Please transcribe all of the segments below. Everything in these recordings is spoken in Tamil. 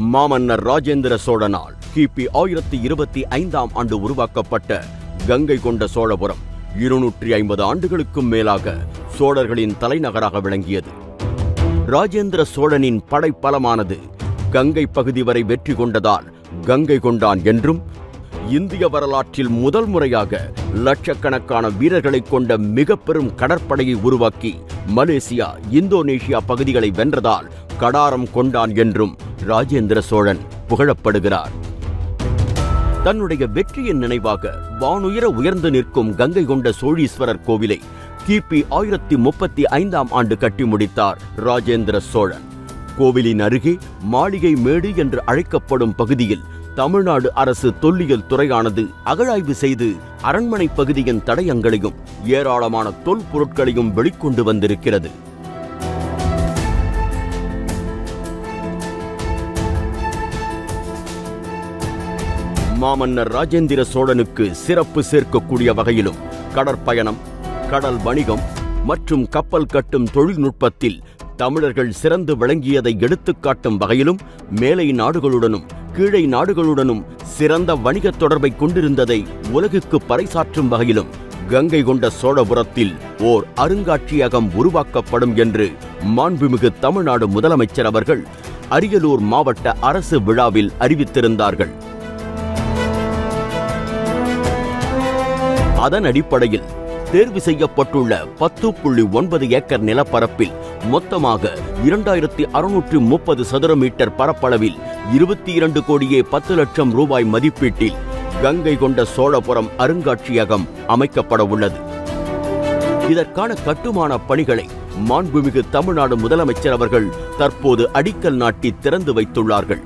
மாமன்னர் ராஜேந்திர சோழனால் கிபி ஆயிரத்தி இருபத்தி ஐந்தாம் ஆண்டு உருவாக்கப்பட்ட கங்கை கொண்ட சோழபுரம் இருநூற்றி ஐம்பது ஆண்டுகளுக்கும் மேலாக சோழர்களின் தலைநகராக விளங்கியது. ராஜேந்திர சோழனின் படைப்பலமானது கங்கை பகுதி வரை வெற்றி கொண்டதால் கங்கை கொண்டான் என்றும் இந்திய வரலாற்றில் முதல் முறையாக லட்சக்கணக்கான வீரர்களைக் கொண்ட மிக பெரும் கடற்படையை உருவாக்கி மலேசியா இந்தோனேஷியா பகுதிகளை வென்றதால் கடாரம் கொண்டான் என்றும் ராஜேந்திர சோழன் புகழப்படுகிறார். தன்னுடைய வெற்றியின் நினைவாக வானுயர உயர்ந்து நிற்கும் கங்கை கொண்ட சோழீஸ்வரர் கோவிலை கிபி ஆயிரத்தி முப்பத்தி ஐந்தாம் ஆண்டு கட்டி முடித்தார் ராஜேந்திர சோழன். கோவிலின் அருகே மாளிகை மேடு என்று அழைக்கப்படும் பகுதியில் தமிழ்நாடு அரசு தொல்லியல் துறையானது அகழாய்வு செய்து அரண்மனை பகுதியின் தடயங்களையும் ஏராளமான தொல்பொருட்களையும் வெளிக்கொண்டு வந்திருக்கிறது. மாமன்னர் ராஜேந்திர சோழனுக்கு சிறப்பு சேர்க்கக்கூடிய வகையிலும் கடற்பயணம் கடல் வணிகம் மற்றும் கப்பல் கட்டும் தொழில்நுட்பத்தில் தமிழர்கள் சிறந்து விளங்கியதை எடுத்துக்காட்டும் வகையிலும் மேலை நாடுகளுடனும் கீழை நாடுகளுடனும் சிறந்த வணிகத் தொடர்பை கொண்டிருந்ததை உலகுக்கு பறைசாற்றும் வகையிலும் கங்கை கொண்ட சோழபுரத்தில் ஓர் அருங்காட்சியகம் உருவாக்கப்படும் என்று மாண்புமிகு தமிழ்நாடு முதலமைச்சர் அவர்கள் அரியலூர் மாவட்ட அரசு விழாவில் அறிவித்திருந்தார்கள். அதன் அடிப்படையில் தேர்வு செய்யப்பட்டுள்ள பத்து புள்ளி ஒன்பது ஏக்கர் நிலப்பரப்பில் மொத்தமாக இரண்டாயிரத்தி அறுநூற்று முப்பது சதுர மீட்டர் பரப்பளவில் இருபத்தி இரண்டு கோடியே பத்து லட்சம் ரூபாய் மதிப்பீட்டில் கங்கை கொண்ட சோழபுரம் அருங்காட்சியகம் அமைக்கப்பட உள்ளது. இதற்கான கட்டுமான பணிகளை மாண்புமிகு தமிழ்நாடு முதலமைச்சர் அவர்கள் தற்போது அடிக்கல் நாட்டி திறந்து வைத்துள்ளார்கள்.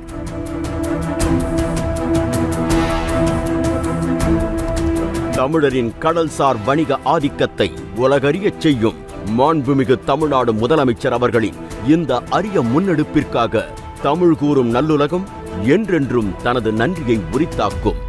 தமிழரின் கடல்சார் வணிக ஆதிக்கத்தை உலகறியச் செய்யும் மாண்புமிகு தமிழ்நாடு முதலமைச்சர் அவர்களின் இந்த அரிய முன்னெடுப்பிற்காக தமிழ் கூறும் நல்லுலகம் என்றென்றும் தனது நன்றியை உரித்தாக்கும்.